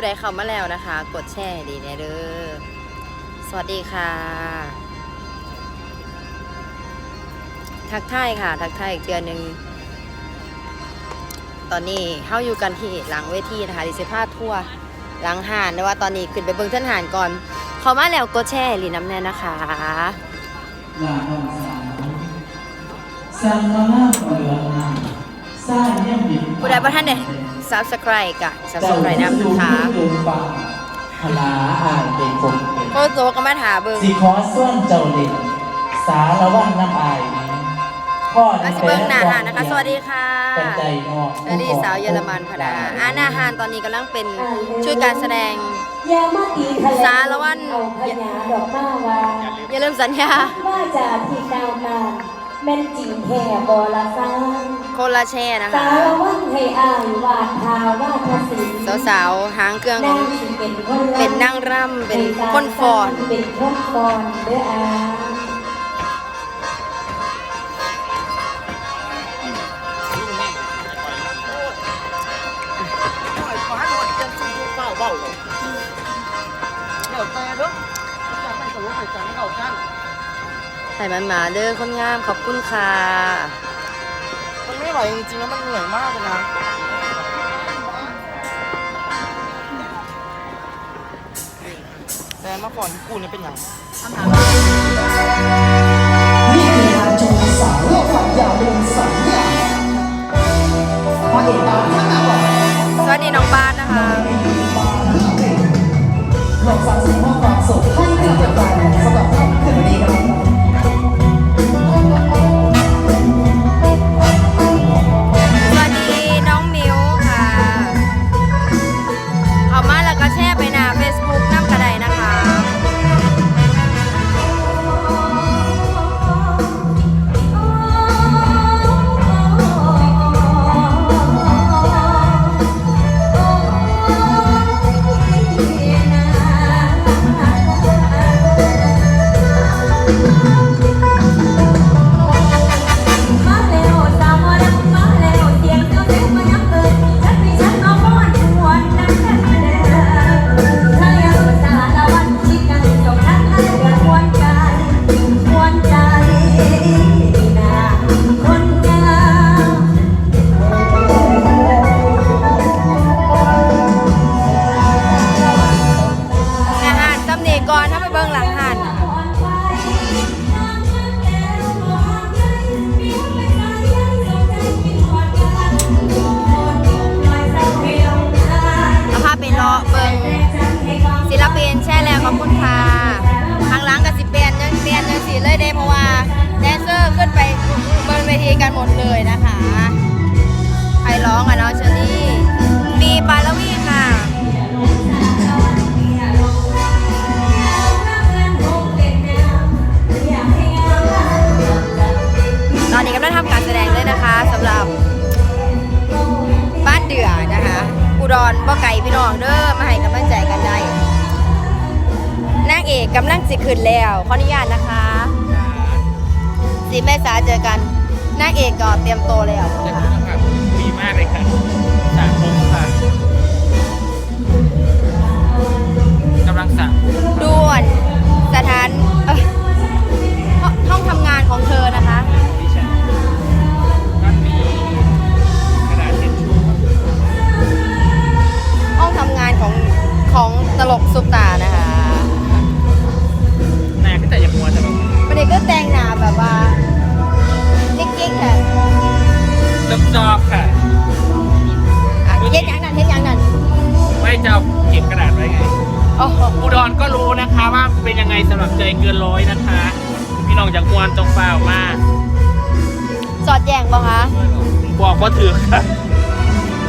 ผู้ใดเข้ามาแล้วนะคะ กดแชร์ดีแน่เด้อสวัสดีค่ะ ทักทายค่ะ ทักทายอีกเดือนหนึ่งตอนนี้เข้าอยู่กันที่หลังเวทีนะคะดิเซพาทั่วร์หลังหานแต่ว่าตอนนี้ขึ้นไปเบิ้งเส้นหานก่อนเข้ามาแล้วกดแชร์ให้ลีน้ำแน่นะคะลาน้องสาวสั่งมาล่าเปลืองนางสร้าเนี่ยบิน ผู้ใดประท่านเนี่ย subscribe กับ subscribe น้ำนะคะเจ้าผู้ป่าพลาอายเป็นคนเป็นก็โตก็มาถาเบิ้งสิขอส่วนเจ้าเล่นสารวัตรน้ำอายนี้พ่ออาสิเบิ้งหนาหานนะคะ สวัสดีค่ะเป็นใจนอกเชอรี่สาวเยอรมันพดาอาหนาหานตอนนี้กำลังเป็นช่วยการแสดงยามาตีทะเลสารวัตรเอาพญาดอกมาวาอย่าลืมสัญญาว่าจะที่กาวมาแม่นจริงแท้บอละซัง คนละแช่นะสาคะ รวัตรให้อายวาดทาวาทศิลป์สาวๆหางเครื่องของสิเป็นคนเป็นนั่งร่ำเป็นคนฟอนเป็นคนฟอนเด้ออาใส่มันหมาเด้อคนงามขอบคุณค่ะ มันไม่ไหวจริงๆแล้วมันเหนื่อยมากเลยนะแต่มื่อก่อนกูเนี่ยเป็นอย่างนี่คืองานชมสาวโลกฝันอย่าลืมสัญญาพอเอกตามท่านมาบอกสวัสดีน้องบ้านนะคะลองฟังเสียงมอ ก่อนถ้าไปเบิ่งหลังหันเอาภาพไปรอเบิ่งศิลปินแช่แล้วขอบคุณค่ะข้างหลังกับสิเปลี่ยนยังเปลี่ยนยังสีเลยเด้เพราะว่าแดนเซอร์ขึ้นไปบนเวทีกันหมดเลยนะคะ ใครร้องอะน้องเชอ นะคะสำหรับบ้านเดือนะคะ อุดรบ่ไก่พี่น้องเด้อมาให้กำลังใจกันได้นางเอกกำลังสิขึ้นแล้วขออนุญาตนะคะสีแม่สาเจอกันนางเอกก็เตรียมโตวแล้วจะค่ะคุณภาพดีมากเลยค่ะสามผมค่ะกำลังสั่งด่วนสถาน เป็นยังไงสำหรับใจเกินร้อยนะคะ พี่น้องจากมวนตรงเปล่ามากสอดแจงบ่คะบอกว่าถือค่ะ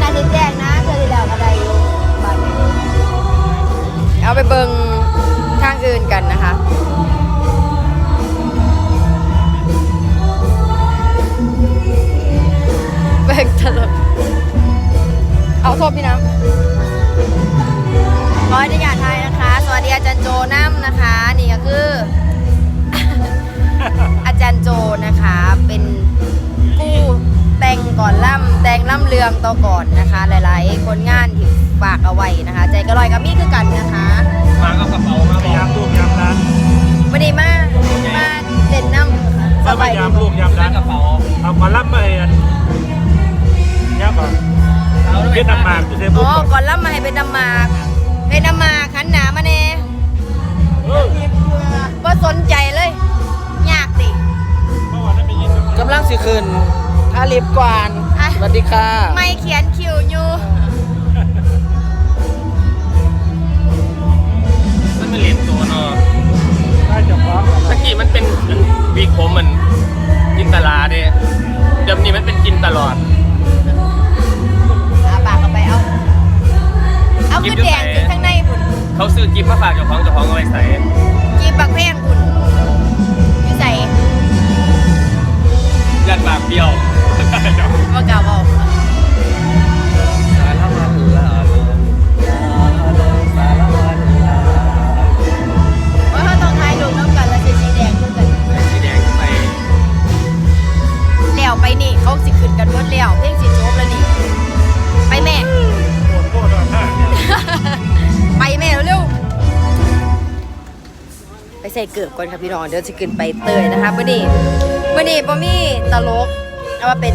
น่าจะแจ้งนะเธอที่แล้วก็ได้อยู่บัดนี้เอาไปเบิ่ง ล่ำเรืองต่อก่อนนะคะ หลายๆ คนงานที่ฝากเอาไว้นะคะ ใจก็ลอยกับมี่คือกันนะคะมาก็กระเป๋ามาบอกยามลูกยามร้านวันนี้มามาเด่นน้ำสบายยามลูกยามร้านกระเป๋าอามาล่ำมาเองยามก่อนเป็นน้ำมากอ๋อก่อนล่ำมาให้เป็นน้ำมาเป็นน้ำมาขันหนามาเน่ก็สนใจเลยยากสิกำลังสิคืนถ้าลิบกวาน สวัสดีค่ะไม่เขียนคิวอยู่มันเป็นเหรียญตัวเนาะตะกี้มันเป็นวีกผมเหมือนจินตลาเด้เดี๋ยวนี้มันเป็นกินตลอดอาปากเอาไปเอา เอาขึ้นแดงถึงข้างในบุญเขาซื้อกิฟต์มาฝากเจ้าของเจ้าของเอาไว้ใส่กีบักแพงบุญอยู่ใส่ยันปากเบี้ยว ว่าเก่าบอกสารวันลาลงสารวันลาว่าเขาต้องทายลูกน้ำกันแล้วจะสีแดงขึ้นกันสีแดงขึ้นไปแล้วไปนี่เขาสิขึ้นกันเบิดแล้วเพลงสิจบแล้วนี่ ไปแม่ไปแม่เร็วๆไปใส่เกือบก่อนค่ะพี่น้องเดี๋ยวจะขึ้นไปเตยนะคะเมื่อนี้เมื่อนี้บ่มีตลก เอาว่าเป็น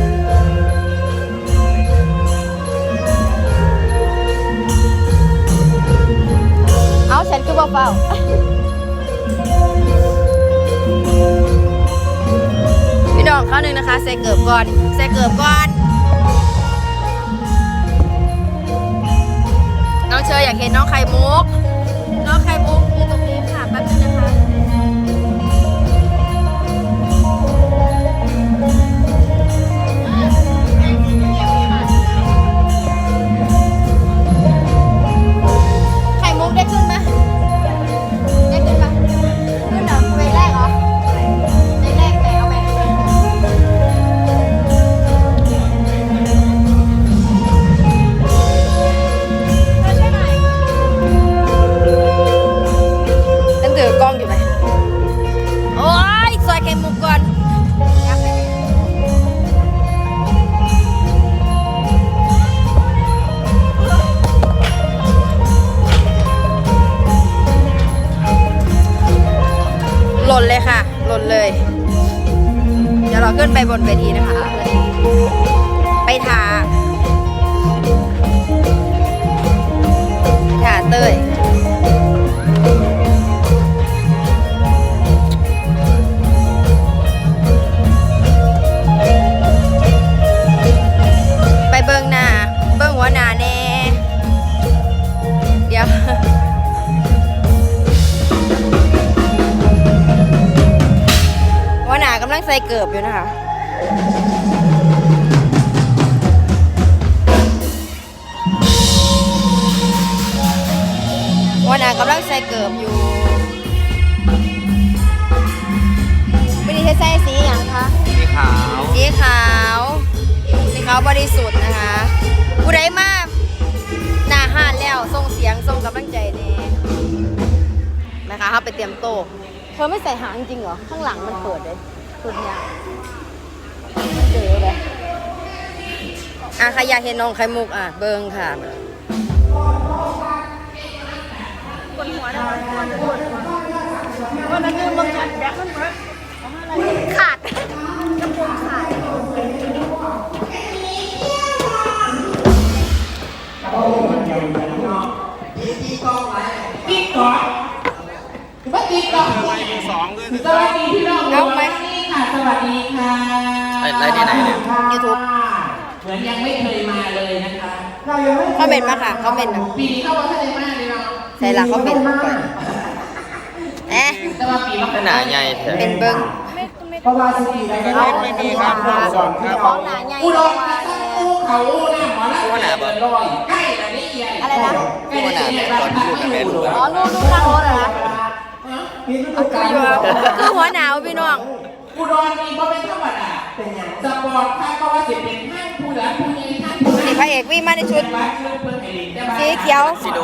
เอาฉันคือเบาๆพี่น้องข้าวหนึ่งนะคะใส่เกือบก่อนใส่เกือบก่อนน้องเชยอยากเห็นน้องไข่มุก ก่อนหล่นเลยค่ะ หล่นเลย เดี๋ยวเราขึ้นไปบนเวทีนะคะ ไปทาย ส่เกือบอยู่นะคะหัวหน้ากำลังใส่เกือบอยู่วันนี้ใส่สีอย่างคะสีขาวสีขาวสีขาวบริสุทธิ์นะคะผู้ใดมาหน้าห้านแล้วส่งเสียงส่งกำลังใจแนี่นะคะเขาไปเตรียมโต๊ะเธอไม่ใส่หางจริงเหรอ ข้างหลังมันเปิดเลย สุดยางเจอเลยอะใครอยากเห็นน้องไข่มุกอะ เบิงค่ะขาดสองด้วยสวัสดีพี่น้องเอาไหมนี่ ค่ะ สวัสดีค่ะไลฟ์ที่ไหนเนี่ย YouTube เหมือนยังไม่เคยมาเลยนะคะคอมเมนต์มาค่ะคอมเมนต์มา ปีนี้เข้าวัฒนมาเลยเนาะใส่หลักคอมเมนต์มาก่อนเอ๊ะ แต่ว่าปีละหนาใหญ่แท้ เป็นเบิ้ง เพราะว่าสติได้เอาไม่มีครับ ของหนาใหญ่อุดรมาตั้งตู้เขาหน้าหมอละเดินลอยใกล้ละนี่ใหญ่อะไรนะ ใกล้ละนี่ใหญ่บ้านพักไม่อยู่อ๋อลูกลูกนั่งรถเหรอคะเอาคืออยู่ครับคือหัวหนาวพี่น้อง อุดรมีบ่เป็นธรรมดาเป็นอย่างสปอร์ตค่ะเพราะว่าสิเป็นห้างผู้หลักผู้ใหญ่ท่านผู้นี่พระเอกวิ่งมาในชุด ว่าเพื่อนเพื่อนไอ้เด็กแต่ว่าสีเขียวซิโด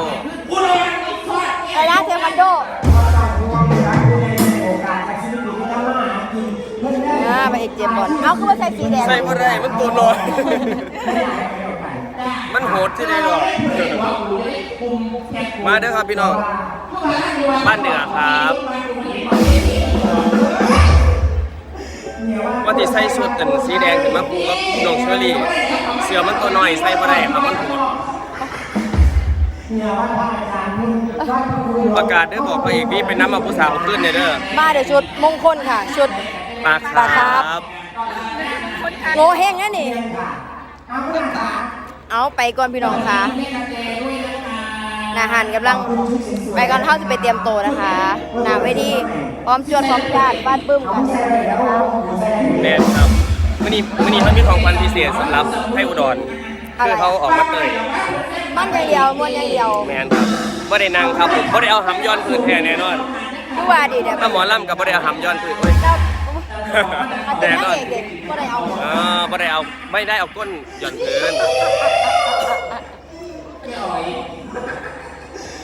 อุดรมีทอดเนี่ยอะไรนะเทควันโดอ่าพระเอกเจมส์บอลเอาคือว่าใส่สีแดงใส่บ่ได้มันตัวน้อยมันโหดที่ไหนหรอก มาเด้อครับพี่น้อง บ้านเหนือครับ ว่าที่ใส่ชุดอันสีแดงถึงมาปูกับน้องเชอรี่ เสือมันตัวน้อยใส่บ่ได้ครับมันโหดเนี่ยว่าพระอาจารย์เพิ่นว่าพระครูประกาศได้บอกพระเอกพี่เป็นน้ำมาผู้สาวขึ้นเนี่ยเด้อมาเดี๋ยวชุดมงคลค่ะ ชุดปลาคปลาครัรับ บ โง่เฮงนะนี่เอาเพื่อนค่ะเอาไปก่อนพี่น้องค่ะ แม่กระเจด้วยนะคะ นาหันกำลังไปก่อนเท่าจะไปเตรียมโตวนะคะหนาไม่ดีพร้อมจวดพร้อมญาติบ้านปึ้มกันนะคะแมนครับมื่อนี้มื่อนี้เขามีของขวัญพิเศษสำหรับให้อุดร คือเขาออกมาเตยมันอย่างเดียวมวนอย่างเดียวแมนครับบ่ได้นั่งครับผมบ่ได้เอาหำย้อนคืนแท้แน่นอนคือว่าดีเดี๋ยวถ้าหมอลำกับบ่ได้เอาหำย้อนคืนโอ้ยเจ้าอาจจะแน่นั่นงอนเอกเด็กก็ได้เอาอ่าบ่ได้เอาไม่ได้เอาก้นย้อนคืน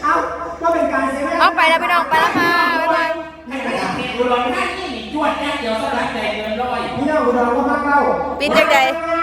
เอาก็เป็นการเสียเวลาเอาไปแล้วพี่น้องไปแล้วค่ะบ๊ายบายไม่กระจับเด็กอุดรท่านนี่หนีจวดแค่เดียวสลัดใจเกินร้อย พี่น้องอุดรก็มาเข้าปิดจังใดไ